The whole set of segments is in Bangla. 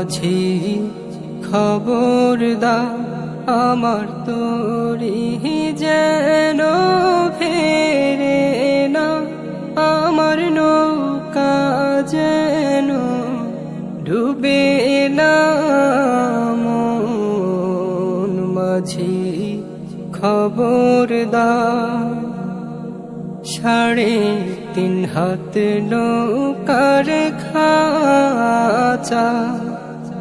মাঝি খবর দা আমার তোরি যেন ফেরে না, আমার নৌকা যেন ডুবে না। মন মাঝি খবর দা সাড়ে তিন হাত নৌকার খাচা।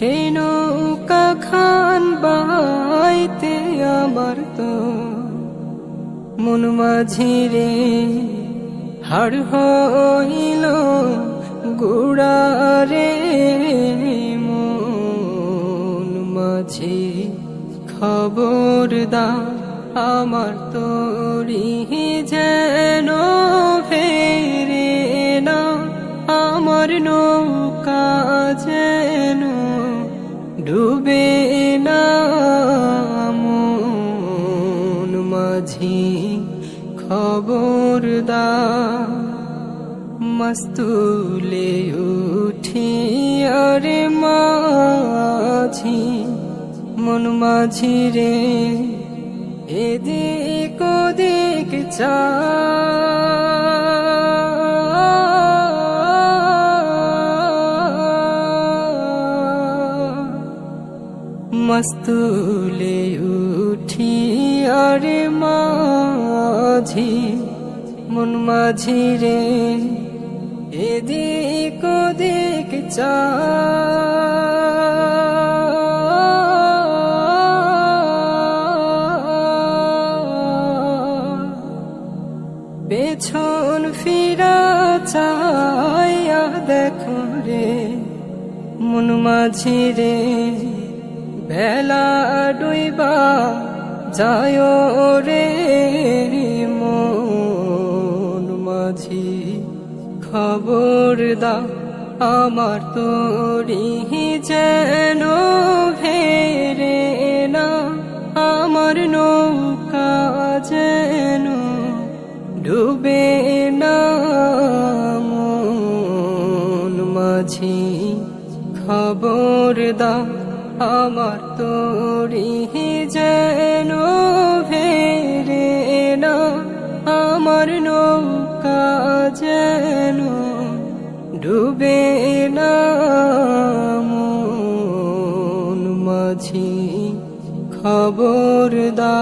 সেই নৌকা খান বাইতে আমার তো মন মাঝিরে হাড় হইল গুড়ারে মন মাঝি খবর দা আমার তোরি যেন ফেরে ডুবে না মাঝি খবর দা মস্তুলে উঠি আরে মাঝি, মন মাঝি রে। এদিক ওদিক চা মস্তুলে উঠি, আরে মাঝি, মন মাঝি রে। এদিক ওদিক চা। পেছন ফিরা চাইয়া দেখো রে, মন মাঝি রে। বেলা ডুইবা যায় রে মন মাঝি। খবর দা আমার তোরি যেন ভেরে না, আমার নৌকা যেন ডুবে না। মন মাঝি খবর দা আমার তোরি যেন ভেরে না আমার নৌকা যেন ডুবে না মন মাঝি খবর দা।